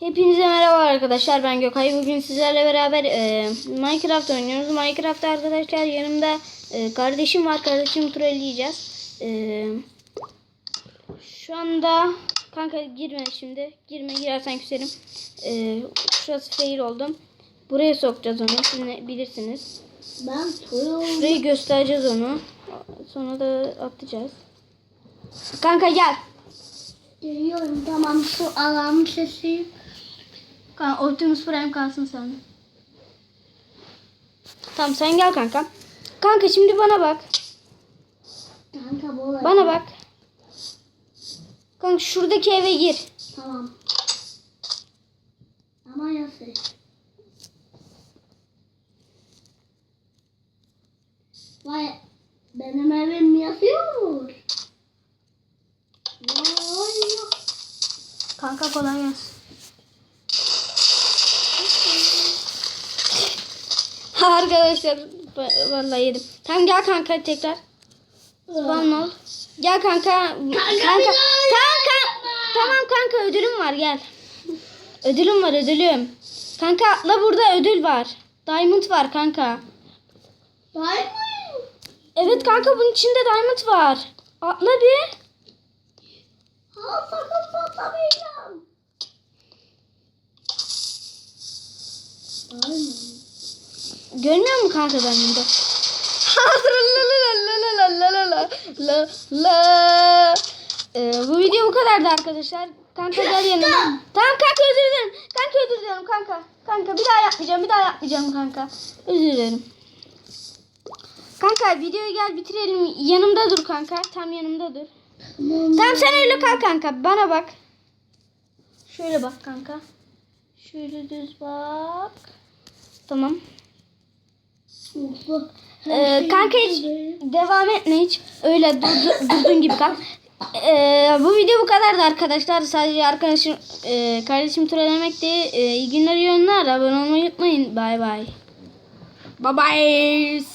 Hepinize merhaba arkadaşlar ben Gökay. Bugün sizlerle beraber e, Minecraft oynuyoruz. Minecraft arkadaşlar yanımda e, kardeşim var. Kardeşimi trolleyeceğiz. E, şu anda kanka girme şimdi. Girme girersen küserim. E, şurası fail oldum. Buraya sokacağız onu. Ne bilirsiniz. Ben Toyo. Şurayı göstereceğiz onu. Sonra da atacağız. Kanka gel. Geliyorum tamam şu alarm sesi. Kanka Optimus Prime kalsın sen. Tamam sen gel kanka. Kanka şimdi bana bak. Kanka bu olay. Bana bak. Kanka şuradaki eve gir. Tamam. Ama nasıl? Vay benim evim yazıyor. Vay. Kanka kolay gelsin. Arkadaşlar va- vallahi yedim. Tamam gel kanka tekrar. Spawn ol. Gel kanka. Kanka. Kanka. Tamam kanka ödülüm var gel. Ödülüm var ödülüm. Kanka atla burada ödül var. Diamond var kanka. Mı? Evet kanka bunun içinde diamond var. Atla bir. Ha sakın patlamayacağım. Vay mı? Görmüyor mu kanka ben burada? la la la la la la la la la la. ee, bu video bu kadardı arkadaşlar. Kanka gel yanıma. Tamam kanka özür dilerim. Kanka özür dilerim kanka. Kanka bir daha yapmayacağım. Bir daha yapmayacağım kanka. Özür dilerim. Kanka videoyu gel bitirelim. Yanımda dur kanka. Tam yanımda dur. Tamam, tamam sen öyle kal kanka. Bana bak. Şöyle bak kanka. Şöyle düz bak. Tamam. Ee, kanka hiç devam etme hiç. Öyle durdu, gibi kal. Ee, bu video bu kadardı arkadaşlar. Sadece arkadaşım e, kardeşim trollemekti. Ee, iyi günler iyi oyunlar. Abone olmayı unutmayın. Bay bay. Bye bye.